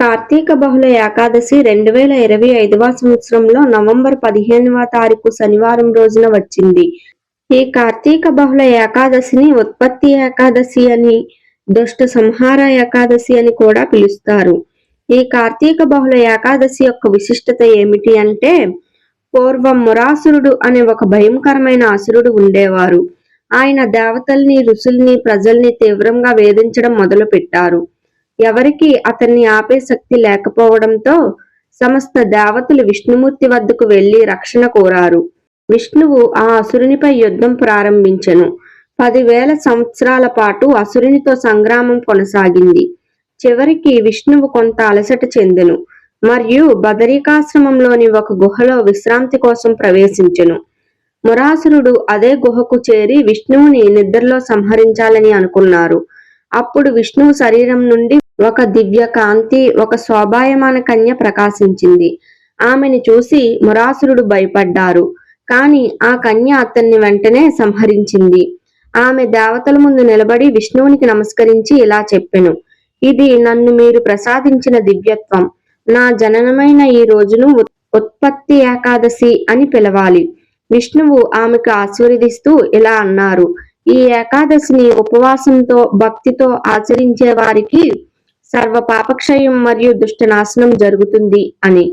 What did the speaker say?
కార్తీక బహుళ ఏకాదశి రెండు వేల ఇరవై ఐదవ సంవత్సరంలో నవంబర్ పదిహేనవ తారీఖు శనివారం రోజున వచ్చింది. ఈ కార్తీక బహుళ ఏకాదశిని ఉత్పత్తి ఏకాదశి అని దుష్ట సంహార ఏకాదశి అని కూడా పిలుస్తారు. ఈ కార్తీక బహుళ ఏకాదశి యొక్క విశిష్టత ఏమిటి అంటే పూర్వం మురాసురుడు అనే ఒక భయంకరమైన అసురుడు ఉండేవారు. ఆయన దేవతల్ని ఋషుల్ని ప్రజల్ని తీవ్రంగా వేధించడం మొదలు పెట్టారు ఎవరికి అతన్ని ఆపే శక్తి లేకపోవడంతో సమస్త దేవతలు విష్ణుమూర్తి వద్దకు వెళ్ళి రక్షణ కోరారు. విష్ణువు ఆ అసురునిపై యుద్ధం ప్రారంభించెను. పదివేల సంవత్సరాల పాటు అసురునితో సంగ్రామం కొనసాగింది. చివరికి విష్ణువు కొంత అలసట చెందెను. మరియు బదరికాశ్రమంలోని ఒక గుహలో విశ్రాంతి కోసం ప్రవేశించెను. మురాసురుడు అదే గుహకు చేరి విష్ణువుని నిద్రలో సంహరించాలని అనుకున్నారు. అప్పుడు విష్ణువు శరీరం నుండి ఒక దివ్య కాంతి ఒక శోభాయమాన కన్య ప్రకాశించింది. ఆమెను చూసి మురాసురుడు భయపడ్డారు. కాని ఆ కన్య అతన్ని వెంటనే సంహరించింది. ఆమె దేవతల ముందు నిలబడి విష్ణువునికి నమస్కరించి ఇలా చెప్పెను. ఇది నన్ను మీరు ప్రసాదించిన దివ్యత్వం. నా జననమైన ఈ రోజును ఉత్- ఉత్పత్తి ఏకాదశి అని పిలవాలి. విష్ణువు ఆమెకు ఆశీర్వదిస్తూ ఇలా అన్నారు. ఈ ఏకాదశిని ఉపవాసంతో భక్తితో ఆచరించే వారికి సర్వ పాపక్షయం మరియు దుష్ట నాశనం జరుగుతుంది అని.